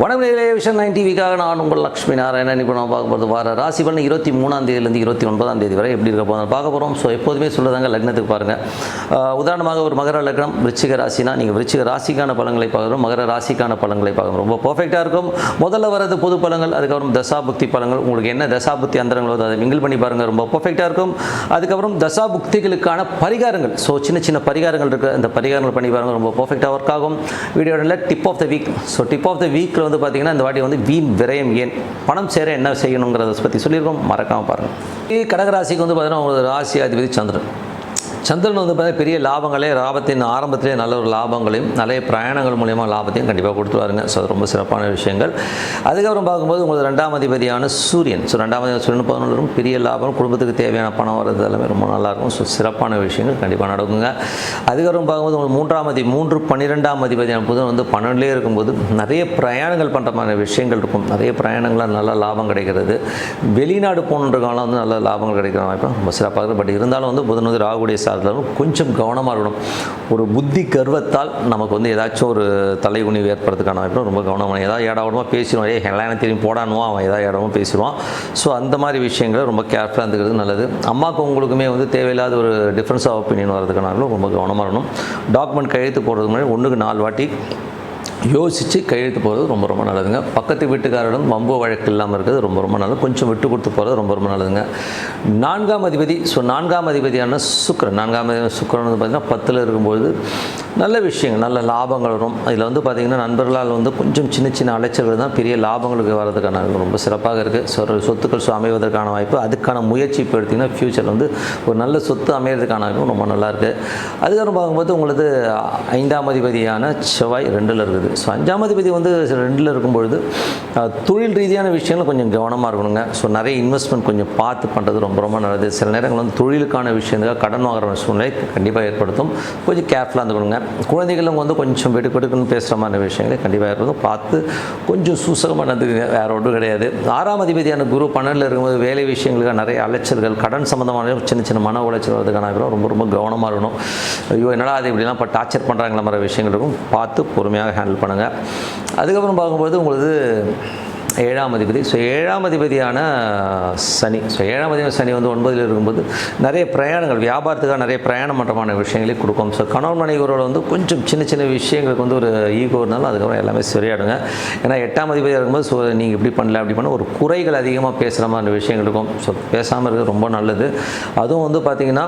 வணக்கம் நிலைய vision nine டிவிக்காக நான் உங்கள் லக்ஷ்மி நாராயணன். இப்போ நான் பார்க்க போகிறது வார ராசி பலன் இருபத்தி மூணாம் தேதியிலேருந்து இருபத்தி ஒன்பதாம் தேதி வரை எப்படி இருக்க போகிறோம் பார்க்க போகிறோம் ஸோ எப்போதுமே சொல்லுதாங்க லக்னத்துக்கு பாருங்கள் உதாரணமாக ஒரு மகர லக்னம் விருச்சிக ராசினா நீங்கள் விருச்சிக ராசிக்கான பழங்களை பார்க்குறோம் மகர ராசிக்கான பழங்களை பார்க்குறோம் ரொம்ப பர்ஃபெக்டாக இருக்கும். முதல்ல வரது பொது பழங்கள் அதுக்கப்புறம் தசாபுக்தி பழங்கள் உங்களுக்கு என்ன தசாபுக்தி அந்தரங்களோ அதை மிங்கிள் பண்ணி பாருங்கள் ரொம்ப பர்ஃபெக்டாக இருக்கும். அதுக்கப்புறம் தசாபுக்திகளுக்கான பரிகாரங்கள். ஸோ சின்ன சின்ன பரிகாரங்கள் இருக்குது அந்த பரிகாரங்கள் பண்ணி பாருங்கள் ரொம்ப பர்ஃபெக்டாக ஒர்க் ஆகும். வீடியோவில் tip of the week so tip of the வீக்கில் வந்து பார்த்தீங்கன்னா இந்த வாட்டி வந்து வீண் விரயம் ஏன்? பணம் சேர என்ன செய்யணுங்கிறத பற்றி சொல்லியிருக்கோம். மறக்காமல் பாருங்கள் கடகராசிக்கு வந்து பார்த்தீங்கன்னா ஒரு ராசி அதிபதி சந்திரன். சந்திரன் வந்து பார்த்தீங்கன்னா பெரிய லாபங்களே லாபத்தின் ஆரம்பத்திலே நல்ல ஒரு லாபங்களையும் நிறைய பிரயாணங்கள் மூலயமா லாபத்தையும் கண்டிப்பாக கொடுத்துருவாருங்க. ஸோ ரொம்ப சிறப்பான விஷயங்கள். அதுக்கப்புறம் பார்க்கும்போது உங்களுக்கு ரெண்டாம் அதிபதியான சூரியன். ஸோ ரெண்டாம் அதிபதி சூரியன் பதினொன்றும் பெரிய லாபம் குடும்பத்துக்கு தேவையான பணம் வர்றது எல்லாமே ரொம்ப நல்லாயிருக்கும். ஸோ சிறப்பான விஷயங்கள் கண்டிப்பாக நடக்குங்க. அதுக்கப்புறம் பார்க்கும்போது உங்களுக்கு மூன்றாம் அதி மூன்று பன்னிரெண்டாம் அதிபதியான புதன் வந்து பன்னெண்டுலேயே இருக்கும்போது நிறைய பிரயாணங்கள் பண்ணுற மாதிரி விஷயங்கள் இருக்கும். நிறைய பிரயாணங்களால் நல்ல லாபம் கிடைக்கிறது. வெளிநாடு போகணுன்ற காலம் வந்து நல்ல லாபங்கள் கிடைக்கிற வாய்ப்பு ரொம்ப சிறப்பாக இருக்குது பட் இருந்தாலும் வந்து புதன் வந்து ராகுடைய சாதத்தில் கொஞ்சம் கவனமாக இருக்கணும். ஒரு புத்தி கர்வத்தால் நமக்கு வந்து ஏதாச்சும் ஒரு தலைகுனிவு ஏற்படுறதுக்கான வாய்ப்பு ரொம்ப கவனமாக ஏதாவது இடமா பேசிடுவோம். ஏ ஹெலான திரும்பி போடானுவோம் அவன் ஏதாவது இடமும் பேசிடுவான். ஸோ அந்த மாதிரி விஷயங்களை ரொம்ப கேர்ஃபுல்லாக இருந்துக்கிறது நல்லது. அம்மாவுக்கு உங்களுக்குமே வந்து தேவையில்லாத ஒரு டிஃப்ரென்ஸ் ஆஃப் ஒப்பீனியன் வரதுக்கான ரொம்ப கவனமாக இருக்கணும். டாக்குமெண்ட் கையெழுத்து போடுறதுக்கு முன்னாடி ஒன்றுக்கு நாலு வாட்டி யோசித்து கையெழுத்து போகிறது ரொம்ப ரொம்ப நல்லதுங்க. பக்கத்து வீட்டுக்காரரிடம் வம்பு வழக்கு இல்லாமல் இருக்கிறது ரொம்ப ரொம்ப நல்லது. கொஞ்சம் விட்டு கொடுத்து போகிறது ரொம்ப ரொம்ப நல்லதுங்க. நான்காம் அதிபதி ஸோ நான்காம் அதிபதியான சுக்கிரன் நான்காம் அதிபதி சுக்கரன் வந்து பார்த்திங்கன்னா பத்தில் இருக்கும்போது நல்ல விஷயங்கள் நல்ல லாபங்கள் வரும். அதில் வந்து பார்த்திங்கன்னா நண்பர்களால் வந்து கொஞ்சம் சின்ன சின்ன அலைச்சல்கள் தான் பெரிய லாபங்களுக்கு வர்றதுக்கான ரொம்ப சிறப்பாக இருக்குது ஸோ சொத்துக்கள் ஸோ அமைவதற்கான வாய்ப்பு அதுக்கான முயற்சி இப்போ எடுத்திங்கன்னா ஃப்யூச்சரில் வந்து ஒரு நல்ல சொத்து அமையிறதுக்கான வாய்ப்பு ரொம்ப நல்லாயிருக்கு அதுக்கப்புறம் பார்க்கும்போது உங்களது ஐந்தாம் அதிபதியான செவ்வாய் ரெண்டில் இருக்குது. ஸோ அஞ்சாம் அதிபதி வந்து ரெண்டில் இருக்கும்பொழுது தொழில் ரீதியான விஷயங்கள் கொஞ்சம் கவனமாக இருக்கணுங்க. ஸோ நிறைய இன்வெஸ்ட்மெண்ட் கொஞ்சம் பார்த்து பண்ணுறது ரொம்ப ரொம்ப நல்லது. சில நேரங்கள் வந்து தொழிலுக்கான விஷயங்கள் கடன் வாங்குற சூழ்நிலை கண்டிப்பாக ஏற்படுத்தும். கொஞ்சம் கேர்ஃபுல்லாக இருந்துக்கணுங்க. குழந்தைகளும் வந்து கொஞ்சம் வெடுக்கெடுக்குன்னு பேசுகிற மாதிரி விஷயங்களை கண்டிப்பாக ஏற்படுத்தும். பார்த்து கொஞ்சம் சூசகமாக நடந்துக்குங்க. வேறு ஒன்றும் கிடையாது. ஆறாம் அதிபதியான குரு பன்னெண்டில் இருக்கும்போது வேலை விஷயங்களுக்கு நிறைய அலைச்சல்கள் கடன் சம்மந்தமான சின்ன சின்ன மன உளைச்சல் வரதுக்கான ரொம்ப ரொம்ப கவனமாக இருக்கணும். ஐயோ என்னடா அது இப்படிலாம் இப்போ டார்ச்சர் பண்ணுறாங்களா மாதிரி விஷயங்கள் இருக்கும். பார்த்து பொறுமையாக ஹேண்டில் பண்ணுங்கள் அதுக்கப்புறம் பார்க்கும்போது உங்களுக்கு ஏழாம் அதிபதி. ஸோ ஏழாம் அதிபதியான சனி. ஸோ ஏழாம் அதிபதி சனி வந்து ஒன்பதில் இருக்கும்போது நிறைய பிரயாணங்கள் வியாபாரத்துக்காக நிறைய பிரயாணம் பண்ணுறமான விஷயங்களே கொடுக்கும். ஸோ கணவன் மனைவியோட வந்து கொஞ்சம் சின்ன சின்ன விஷயங்களுக்கு வந்து ஒரு ஈகோ இருந்தாலும் அதுக்கப்புறம் எல்லாமே சரியாடுங்க ஏன்னா எட்டாம் அதிபதியாக இருக்கும்போது ஸோ நீங்கள் இப்படி பண்ணல அப்படி பண்ண ஒரு குறைகள் அதிகமாக பேசுகிற மாதிரி விஷயங்கள் இருக்கும். ஸோ பேசாமல் இருக்கிறது ரொம்ப நல்லது. அதுவும் வந்து பார்த்திங்கன்னா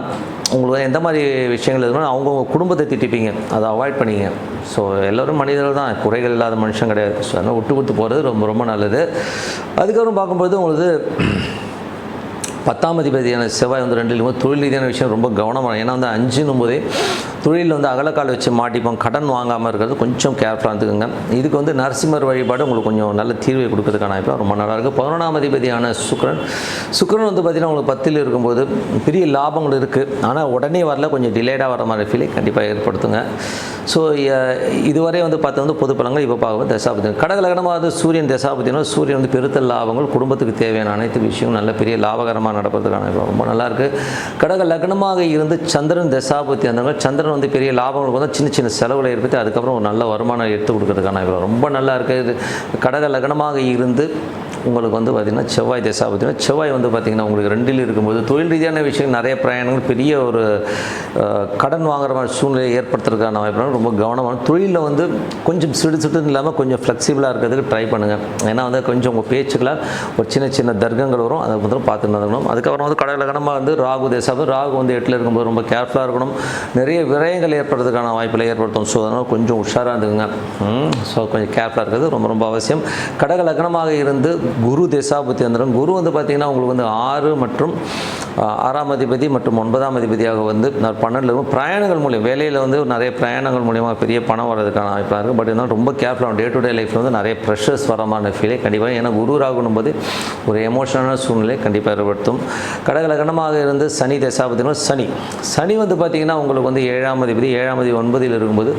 உங்களுக்கு எந்த மாதிரி விஷயங்கள் இருக்குன்னா அவங்கவுங்க குடும்பத்தை திட்டிப்பீங்க. அதை அவாய்ட் பண்ணிங்க. ஸோ எல்லோரும் மனிதர்கள் தான். குறைகள் இல்லாத மனுஷன் கிடையாது. ஸோ அதனால் விட்டு கொடுத்து போகிறது ரொம்ப ரொம்ப நல்லது. அதுக்கப்புறம் பார்க்கும்போது உங்களுக்கு பத்தாம் அதிபதியான செவ்வாய் வந்து ரெண்டு இருக்கும்போது தொழில் ரீதியான விஷயம் ரொம்ப கவனமாக ஏன்னா வந்து அஞ்சுன்னும் போதே தொழிலில் வந்து அகலக்கால் வச்சு மாட்டிப்போம். கடன் வாங்காமல் இருக்கிறது கொஞ்சம் கேர்ஃபுல்லாக இருந்துக்குங்க. இதுக்கு வந்து நரசிம்மர் வழிபாடு உங்களுக்கு கொஞ்சம் நல்ல தீர்வை கொடுக்கறதுக்கான வாய்ப்பு ரொம்ப நல்லா இருக்குது பதினொன்றாம் அதிபதியான சுக்ரன் சுக்ரன் வந்து பார்த்திங்கன்னா உங்களுக்கு பத்தில் இருக்கும்போது பெரிய லாபங்கள் இருக்குது ஆனால் உடனே வரல கொஞ்சம் டிலேடாக வர மாதிரி ஃபீலை கண்டிப்பாக ஏற்படுத்துங்க. ஸோ இதுவரை வந்து பார்த்தா வந்து பொது பலங்கள் இப்போ பார்க்கும்போது தசாபதி கடகலகனமாக வந்து சூரியன் தசாபதினா சூரியன் வந்து பெருத்த லாபங்கள் குடும்பத்துக்கு தேவையான அனைத்து விஷயங்களும் நல்ல பெரிய லாபகரமாக நடப்பதற்கான ரொம்ப நல்லா இருக்குது கடக லக்னமாக இருந்து சந்திரன் தசாபதி அந்த சந்திரன் வந்து பெரிய லாபங்களுக்கு வந்து சின்ன சின்ன செலவுகளை ஏற்படுத்தி அதுக்கப்புறம் ஒரு நல்ல வருமானம் எடுத்து கொடுக்கறதுக்கான ரொம்ப நல்லா இருக்குது கடக லக்னமாக இருந்து உங்களுக்கு வந்து பார்த்திங்கன்னா செவ்வாய் தசாபதினா செவ்வாய் வந்து பார்த்திங்கன்னா உங்களுக்கு ரெண்டில் இருக்கும்போது தொழில் ரீதியான விஷயங்கள் நிறைய பிரயாணங்கள் பெரிய ஒரு கடன் வாங்குற மாதிரி சூழ்நிலையை ஏற்படுத்துறதுக்கான வாய்ப்பு ரொம்ப கவனமான தொழிலில் வந்து கொஞ்சம் சிடு சிடுன்னு இல்லாமல் கொஞ்சம் ஃப்ளெக்சிபிளாக இருக்கிறதுக்கு ட்ரை பண்ணுங்கள் ஏன்னா வந்து கொஞ்சம் உங்கள் பேச்சுக்களால் ஒரு சின்ன சின்ன தர்க்கங்கள் வரும் அதை வந்து பார்த்து நடக்கணும் அதுக்கப்புறம் வந்து கடகலகனமாக வந்து ராகு தேசாபதி ராகு வந்து எட்டில் இருக்கும்போது ரொம்ப கேர்ஃபுல்லாக இருக்கணும். நிறைய விரயங்கள் ஏற்படுறதுக்கான வாய்ப்புகளை ஏற்படுத்தும். ஸோ அதனால் கொஞ்சம் உஷாராக இருந்துங்க ஸோ கொஞ்சம் கேர்ஃபுல்லாக இருக்கிறது ரொம்ப ரொம்ப அவசியம். கடக லக்னமாக இருந்து குரு தேசாபுத்தி வந்துடும் குரு வந்து பார்த்திங்கன்னா உங்களுக்கு வந்து ஆறு மற்றும் ஆறாம் அதிபதி மற்றும் ஒன்பதாம் அதிபதியாக வந்து நான் பன்னெண்டில் பிரயாணங்கள் மூலியம் வேலையில் வந்து நிறைய பிரயாணங்கள் மூலியமாக பெரிய பணம் வர்றதுக்கான வாய்ப்பாக இருக்குது பட் இருந்தாலும் ரொம்ப கேர்ஃபுல்லாக டே டு டே லைஃப்பில் வந்து நிறைய ப்ரெஷர்ஸ் வரமான ஃபீலே கண்டிப்பாக ஏன்னா குரு ராகுனும் போது ஒரு எமோஷனலான சூழ்நிலை கண்டிப்பாக ஏற்படுத்தும். கடகல லக்னமாக இருந்து சனி தசாபதினா சனி. சனி வந்து பார்த்திங்கன்னா உங்களுக்கு வந்து ஏழாம் அதிபதி ஏழாம் அதிபதி ஒன்பதில் இருக்கும்போது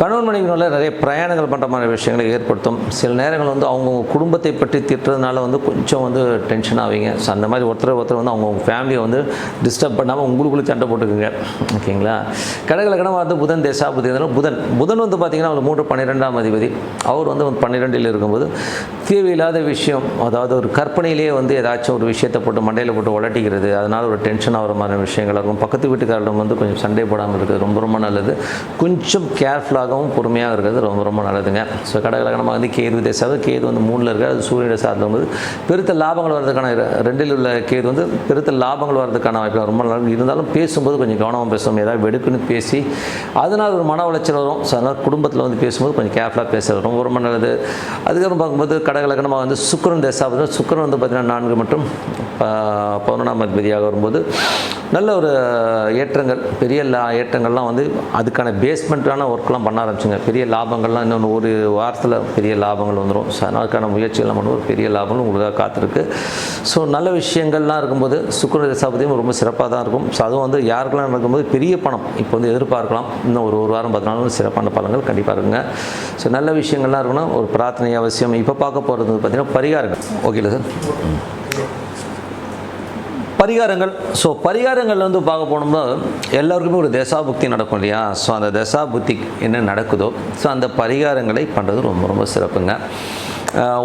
கணவன் மனைவினால நிறைய பிரயாணங்கள் பண்ணுற மாதிரி விஷயங்களை ஏற்படுத்தும். சில நேரங்கள் வந்து அவங்கவுங்க குடும்பத்தை பற்றி திட்டுறது இருக்கிறதுனால வந்து கொஞ்சம் வந்து டென்ஷன் ஆவீங்க. ஸோ அந்த மாதிரி ஒருத்தர் ஒருத்தர் வந்து அவங்க ஃபேமிலியை வந்து டிஸ்டர்ப் பண்ணாமல் உங்களுக்குள்ளே சண்டை போட்டுக்குங்க. ஓகேங்களா? கடகலக்கணமாக வந்து புதன் தேசாபதி புதன். புதன் வந்து பார்த்தீங்கன்னா அவர் மூன்று பன்னிரெண்டாம் அதிபதி. அவர் வந்து பன்னிரெண்டில் இருக்கும்போது தேவையில்லாத விஷயம் அதாவது ஒரு கற்பனையிலேயே வந்து ஏதாச்சும் ஒரு விஷயத்தை போட்டு மண்டையில் போட்டு உலட்டிக்கிறது அதனால் ஒரு டென்ஷன் ஆகிற மாதிரி விஷயங்களாக இருக்கும். பக்கத்து வீட்டுக்காரிடம் வந்து கொஞ்சம் சண்டை போடாமல் இருக்கிறது ரொம்ப ரொம்ப நல்லது. கொஞ்சம் கேர்ஃபுல்லாகவும் பொறுமையாக இருக்கிறது ரொம்ப ரொம்ப நல்லதுங்க. ஸோ கடகலக்கணமாக வந்து கேது தேசாவது கேது வந்து மூணில் இருக்காது அது சூரியனை சார்ந்த போது பெருத்த லாபங்கள் வர்றதுக்கான ரெண்டில் உள்ள கேது வந்து பெருத்த லாபங்கள் வர்றதுக்கான வாய்ப்பு ரொம்ப நல்லா இருந்தாலும் பேசும்போது கொஞ்சம் கவனமாக பேசணும் ஏதாவது வெடுக்குன்னு பேசி அதனால் ஒரு மன உளைச்சல் வரும். ஸோ அதனால் குடும்பத்தில் வந்து பேசும்போது கொஞ்சம் கேர்ஃபுல்லாக பேசுறது ரொம்ப ரொம்ப நல்லது. அதுக்கப்புறம் பார்க்கும்போது கடகலக்கணமாக வந்து சுக்கரன் தேசாவது சுக்கரன் வந்து பார்த்திங்கன்னா நான்கு மற்றும் ப- பதினொன்றாம் அதிபதியாக வரும்போது நல்ல ஒரு ஏற்றங்கள் பெரிய லா ஏற்றங்கள்லாம் வந்து அதுக்கான பேஸ்மெண்ட்டான ஒர்க்லாம் பண்ண ஆரம்பிச்சுங்க. பெரிய லாபங்கள்லாம் இன்னொன்று ஒரு வாரத்தில் பெரிய லாபங்கள் வந்துடும் ஸோ அதனால்க்கான முயற்சிகள்லாம் ஒரு பெரிய லாபங்கள் உங்களுக்காக காத்திருக்கு. ஸோ நல்ல விஷயங்கள்லாம் இருக்கும்போது சுக்கர தசாபதியும் ரொம்ப சிறப்பாக தான் இருக்கும். ஸோ அதுவும் வந்து யாருக்கெல்லாம் நடக்கும்போது பெரிய பணம். இப்போ வந்து எதிர்பார்க்கலாம். இன்னும் ஒரு ஒரு வாரம் பத்து நாள் சிறப்பான பலன்கள் கண்டிப்பாக இருக்குங்க. ஸோ நல்ல விஷயங்கள்லாம் இருக்கணும் ஒரு பிரார்த்தனை அவசியம். இப்போ பார்க்க போகிறது பார்த்தீங்கன்னா பரிகாரங்கள். ஓகேல சார் பரிகாரங்கள். ஸோ பரிகாரங்கள் வந்து பார்க்க போனோம்னா எல்லாருக்குமே ஒரு தசாபுக்தி நடக்கும் இல்லையா? ஸோ அந்த தசாபுக்தி என்ன நடக்குதோ ஸோ அந்த பரிகாரங்களை பண்ணுறது ரொம்ப ரொம்ப சிறப்புங்க.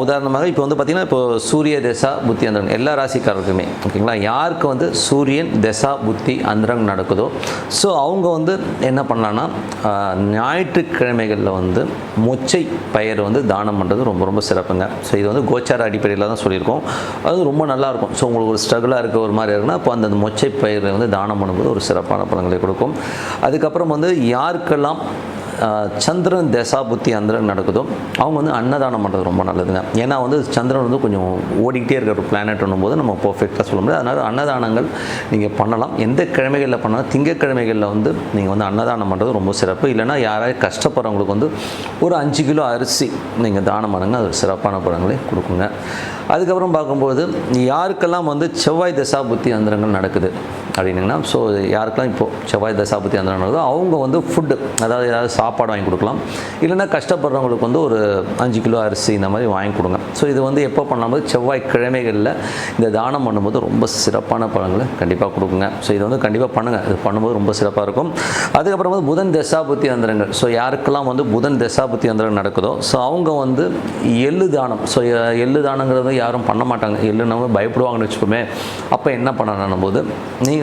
உதாரணமாக இப்போ வந்து பார்த்திங்கன்னா இப்போ சூரிய தசா புத்தி அந்தரங்க எல்லா ராசிக்காரருக்குமே ஓகேங்களா? யாருக்கு வந்து சூரியன் தசா புத்தி அந்தரங்க நடக்குதோ? ஸோ அவங்க வந்து என்ன பண்ணலான்னா ஞாயிற்றுக்கிழமைகளில் வந்து மொச்சை பயிர் வந்து தானம் பண்ணுறது ரொம்ப ரொம்ப சிறப்புங்க. ஸோ இது வந்து கோச்சார அடிப்படையில் தான் சொல்லியிருக்கோம். அது ரொம்ப நல்லாயிருக்கும் ஸோ உங்களுக்கு ஒரு ஸ்ட்ரகிளாக இருக்க ஒரு மாதிரி இருக்குன்னா அப்போ அந்த மொச்சை பயிரை வந்து தானம் பண்ணும்போது ஒரு சிறப்பான பலன்களை கொடுக்கும். அதுக்கப்புறம் வந்து யாருக்கெல்லாம் சந்திரன் தசா புத்தி நடக்குதோ அவங்க வந்து அன்னதானம் பண்ணுறது ரொம்ப நல்லதுங்க. ஏன்னா வந்து சந்திரன் வந்து கொஞ்சம் ஓடிக்கிட்டே இருக்கிற ஒரு பிளானட்னும் போது நம்ம பர்ஃபெக்டாக சொல்ல முடியாது. அதனால் அன்னதானங்கள் நீங்கள் பண்ணலாம். எந்த கிழமைகளில் பண்ணாலும்? திங்கக்கிழமைகளில் வந்து நீங்கள் வந்து அன்னதானம் பண்ணுறது ரொம்ப சிறப்பு. இல்லைன்னா யாராவது கஷ்டப்படுறவங்களுக்கு வந்து ஒரு அஞ்சு கிலோ அரிசி நீங்கள் தானம் பண்ணுங்க. அது சிறப்பான படங்களை கொடுக்குங்க. அதுக்கப்புறம் பார்க்கும்போது யாருக்கெல்லாம் வந்து செவ்வாய் தசா புத்தி அந்தரங்கள் நடக்குது? அப்படின்னிங்கன்னா ஸோ யாருக்கெல்லாம் இப்போது செவ்வாய் தசா புத்தி நடக்குதோ அவங்க வந்து ஃபுட்டு அதாவது ஏதாவது சாப்பாடு வாங்கி கொடுக்கலாம். இல்லைன்னா கஷ்டப்படுறவங்களுக்கு வந்து ஒரு அஞ்சு கிலோ அரிசி இந்த மாதிரி வாங்கி கொடுங்க. ஸோ இது வந்து எப்போ பண்ணும்போது செவ்வாய் கிழமைகளில் இந்த தானம் பண்ணும்போது ரொம்ப சிறப்பான பழங்களை கண்டிப்பாக கொடுக்குங்க. ஸோ இது வந்து கண்டிப்பாக பண்ணுங்கள் இது பண்ணும்போது ரொம்ப சிறப்பாக இருக்கும். அதுக்கப்புறம் வந்து புதன் தசாபுத்தி அந்தரங்கள் ஸோ யாருக்கெல்லாம் வந்து புதன் தசாபுத்தி அந்தரங்கள் நடக்குதோ ஸோ அவங்க வந்து எள்ளு தானம். ஸோ எள்ளு தானங்கிறது யாரும் பண்ண மாட்டாங்க. எள்ளுனவங்க பயப்படுவாங்கன்னு வச்சுக்கோமே. அப்போ என்ன பண்ணணும் போது நீங்கள்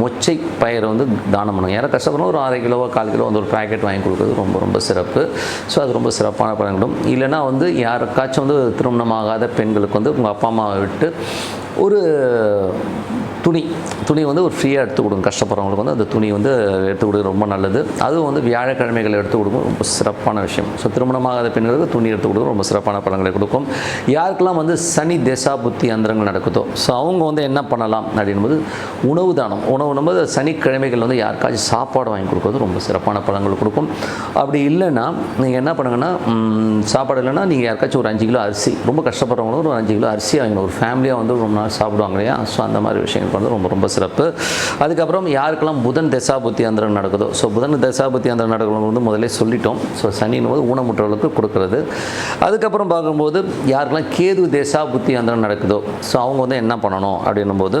மொச்சை பயிரை வந்து தானம் பண்ணுங்க யாரும் கஷ்டப்படணும் ஒரு அரை கிலோவோ கால் கிலோ வந்து ஒரு பேக்கெட் வாங்கி கொடுக்குறது ரொம்ப ரொம்ப சிறப்பு. ஸோ அது ரொம்ப சிறப்பான பழங்களும் இல்லைன்னா வந்து யாருக்காச்சும் வந்து திருமணமாகாத பெண்களுக்கு வந்து உங்கள் அப்பா அம்மாவை விட்டு ஒரு துணி. துணி வந்து ஒரு ஃப்ரீயாக எடுத்து கொடுங்க. கஷ்டப்படுறவங்களுக்கு வந்து அந்த துணி வந்து எடுத்து கொடுக்க ரொம்ப நல்லது. அதுவும் வந்து வியாழக்கிழமைகள் எடுத்து கொடுக்கும் ரொம்ப சிறப்பான விஷயம். ஸோ திருமணமாகாத பெண்களுக்கு துணி எடுத்து கொடுக்கும் ரொம்ப சிறப்பான பலன்களை கொடுக்கும். யாருக்கெல்லாம் வந்து சனி தேசா புத்தி அந்தரங்கள் நடக்குதோ ஸோ அவங்க வந்து என்ன பண்ணலாம் அப்படின்போது உணவு தானம். உணவு நம்ம சனிக்கிழமைகள் வந்து யாருக்காச்சும் சாப்பாடு வாங்கி கொடுக்குறது ரொம்ப சிறப்பான பலன்கள் கொடுக்கும். அப்படி இல்லைன்னா நீங்கள் என்ன பண்ணுங்கன்னா சாப்பாடு இல்லைன்னா நீங்கள் யாருக்காச்சும் ஒரு அஞ்சு கிலோ அரிசி ரொம்ப கஷ்டப்படுறவங்களும் ஒரு அஞ்சு கிலோ அரிசி வாங்கணும் ஒரு ஃபேமிலியாக வந்து ரொம்ப நாள் சாப்பிடுவாங்க இல்லையா? ஸோ அந்த மாதிரி விஷயங்கள். வந்து ரொம்ப ரொம்ப சிறப்பு. அதுக்கப்புறம் யாருக்கெல்லாம் புதன் தசாபுத்தி அந்தரம் நடக்குதோ ஸோ புதன் தசாபுத்தி அந்தரம் நடக்கிறவங்க வந்து முதல்ல சொல்லிட்டோம். ஸோ சனின் போது ஊனமுற்றவர்களுக்கு கொடுக்குறது. அதுக்கப்புறம் பார்க்கும்போது யாருக்கெல்லாம் கேது தசாபுத்தி அந்தரம் நடக்குதோ ஸோ அவங்க வந்து என்ன பண்ணணும் அப்படின்னும் போது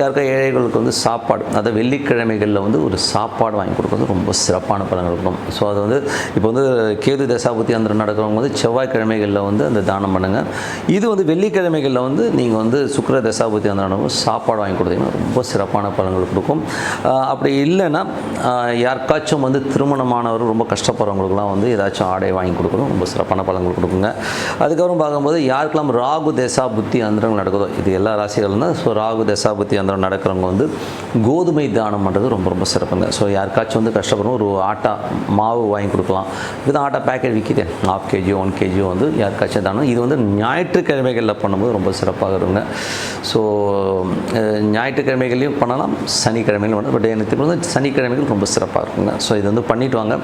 யாருக்கா ஏழைகளுக்கு வந்து சாப்பாடு அதை வெள்ளிக்கிழமைகளில் வந்து ஒரு சாப்பாடு வாங்கி கொடுக்குறது ரொம்ப சிறப்பான பலன்கள் இருக்கும் ஸோ அது வந்து இப்போ வந்து கேது தசாபுத்தி அந்த நடக்கிறவங்க வந்து செவ்வாய்க்கிழமைகளில் வந்து அந்த தானம் பண்ணுங்கள் இது வந்து வெள்ளிக்கிழமைகளில் வந்து நீங்கள் வந்து சுக்கர தசாபுத்தி அந்த நடக்கும் சாப்பாடு வாங்கி கொடுத்தீங்கன்னா ரொம்ப சிறப்பான பலன்கள் கொடுக்கும். அப்படி இல்லைன்னா யாருக்காச்சும் வந்து திருமணமானவர் ரொம்ப கஷ்டப்படுறவங்களுக்குலாம் வந்து ஏதாச்சும் ஆடை வாங்கி கொடுக்கணும் ரொம்ப சிறப்பான பலன்கள் கொடுக்குங்க. அதுக்கப்புறம் பார்க்கும்போது யாருக்கெல்லாம் ராகு தசா புத்தி அந்தரங்கள் நடக்குதோ இது எல்லா ராசிகளும் தான் ஸோ ராகு தசா புத்தி கேந்திரம் நடக்கிறவங்க வந்து கோதுமை தானம் பண்ணுறது ரொம்ப ரொம்ப சிறப்புங்க. ஸோ யாருக்காச்சும் வந்து கஷ்டப்படும் ஒரு ஆட்டா மாவு வாங்கி கொடுக்கலாம். இதுதான் ஆட்டா பேக்கெட் விற்கிது ஹாஃப் கேஜியோ ஒன் கேஜியோ வந்து யாருக்காச்சும் தானம். இது வந்து ஞாயிற்றுக்கிழமைகளில் பண்ணும்போது ரொம்ப சிறப்பாக இருக்குங்க. ஸோ ஞாயிற்றுக்கிழமைகளையும் பண்ணலாம் சனிக்கிழமையிலும் பண்ணலாம். பட் எனக்கு தெரிஞ்சு வந்து சனிக்கிழமைகள் ரொம்ப சிறப்பாக இருக்குங்க. ஸோ இது வந்து பண்ணிவிட்டு வாங்க.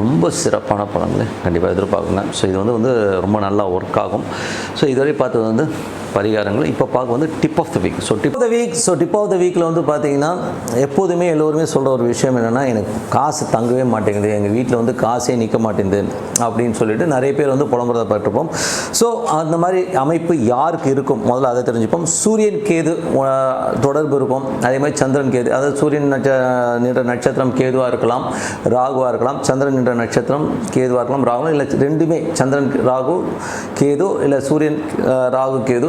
ரொம்ப சிறப்பான படங்களை கண்டிப்பாக எதிர்பார்க்குங்க. ஸோ இது வந்து வந்து ரொம்ப நல்லா ஒர்க் ஆகும். ஸோ இதுவரை பார்த்தது வந்து பரிகாரங்கள். இப்போ பார்க்க வந்து tip of the week so tip of the week so tip of the வீக்கில் வந்து பார்த்தீங்கன்னா எப்போதுமே எல்லோருமே சொல்கிற ஒரு விஷயம் என்னென்னா எனக்கு காசு தங்கவே மாட்டேங்குது எங்கள் வீட்டில் வந்து காசே நிற்க மாட்டேங்குது அப்படின்னு சொல்லிட்டு நிறைய பேர் வந்து புலம்புறத பட்டிருப்போம் ஸோ அந்த மாதிரி அமைப்பு யாருக்கு இருக்கும்? முதல்ல அதை தெரிஞ்சுப்போம். சூரியன் கேது தொடர்பு இருக்கும். அதே மாதிரி சந்திரன் கேது அதாவது சூரியன் நட்ச நின்ற நட்சத்திரம் கேதுவாக இருக்கலாம் ராகுவாக இருக்கலாம் சந்திரன் நின்ற நட்சத்திரம் கேதுவாக இருக்கலாம் ராகு இல்லை ரெண்டுமே சந்திரன் ராகு கேது இல்லை சூரியன் ராகு கேது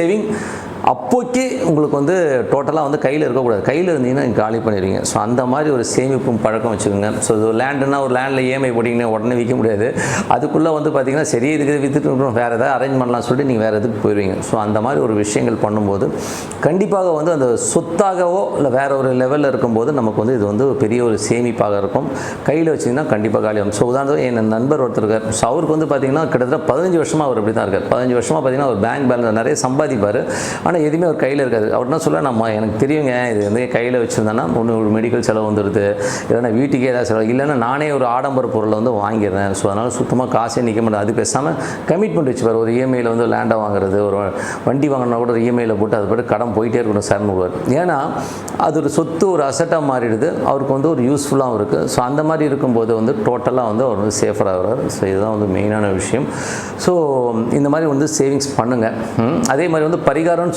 സേവിങ് அப்போக்கே உங்களுக்கு வந்து டோட்டலாக வந்து கையில் இருக்கக்கூடாது. கையில் இருந்தீங்கன்னா நீங்கள் காலி பண்ணிடுவீங்க. ஸோ அந்த மாதிரி ஒரு சேமிப்பும் பழக்கம் வச்சுக்கோங்க. ஸோ இது லேண்டுனா ஒரு லேண்டில் இஎம்ஐ போட்டிங்கன்னா உடனே விற்க முடியாது. அதுக்குள்ளே வந்து பார்த்தீங்கன்னா சரி இதுக்கு விற்றுட்டு வேறு ஏதாவது அரேஞ்ச் பண்ணலாம் சொல்லிட்டு நீங்கள் வேறு எதுக்கு போயிடுவீங்க ஸோ அந்த மாதிரி ஒரு விஷயங்கள் பண்ணும்போது கண்டிப்பாக வந்து அந்த சொத்தாகவோ இல்லை வேற ஒரு லெவலில் இருக்கும்போது நமக்கு வந்து இது வந்து பெரிய ஒரு சேமிப்பாக இருக்கும். கையில் வச்சிங்கன்னா கண்டிப்பாக காலியாகும் ஸோ உதாரணத்துக்கு என் நண்பர் ஒருத்தர் இருக்கார். ஸோ அவருக்கு வந்து பார்த்தீங்கன்னா கிட்டத்தட்ட பதினஞ்சு வருஷமாக அவர் இப்படி தான் இருக்கார். பதினஞ்சு வருஷமாக பார்த்தீங்கன்னா ஒரு பேங்க் பேலன்ஸ் நிறைய சம்பாதிப்பார். ஆனால் எதுவுமே அவர் கையில் இருக்காது. அவர் என்ன சொல்ல நம்ம எனக்கு தெரியுங்க இது வந்து கையில் வச்சுருந்தேன்னா ஒன்று ஒரு மெடிக்கல் செலவு வந்துடுது இல்லைன்னா வீட்டுக்கே ஏதாவது செலவு. இல்லைன்னா நானே ஒரு ஆடம்பர பொருளை வந்து வாங்கிடுறேன். ஸோ அதனால் சுத்தமாக காசே நிற்க மாட்டேன். அது பேசாமல் கமிட்மெண்ட் வச்சுப்பார். ஒரு இஎம்ஐயில் வந்து லேண்டை வாங்குறது ஒரு வண்டி வாங்கினா கூட ஒரு இஎம்ஐயில் போட்டு அது கடன் போயிட்டே இருக்கணும் சார்னு வருவார் ஏன்னா அது ஒரு சொத்து ஒரு அசட்டாக மாறிடுது. அவருக்கு வந்து ஒரு யூஸ்ஃபுல்லாகவும் இருக்குது ஸோ அந்த மாதிரி இருக்கும்போது வந்து டோட்டலாக வந்து அவர் வந்து சேஃபராக வர்றார். ஸோ இதுதான் வந்து மெயினான விஷயம். ஸோ இந்த மாதிரி வந்து சேவிங்ஸ் பண்ணுங்கள் அதே மாதிரி வந்து பரிகாரம்னு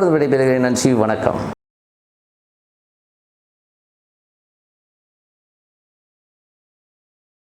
தொடர்ந்து விடைபெறுகிறேன். நன்றி வணக்கம்.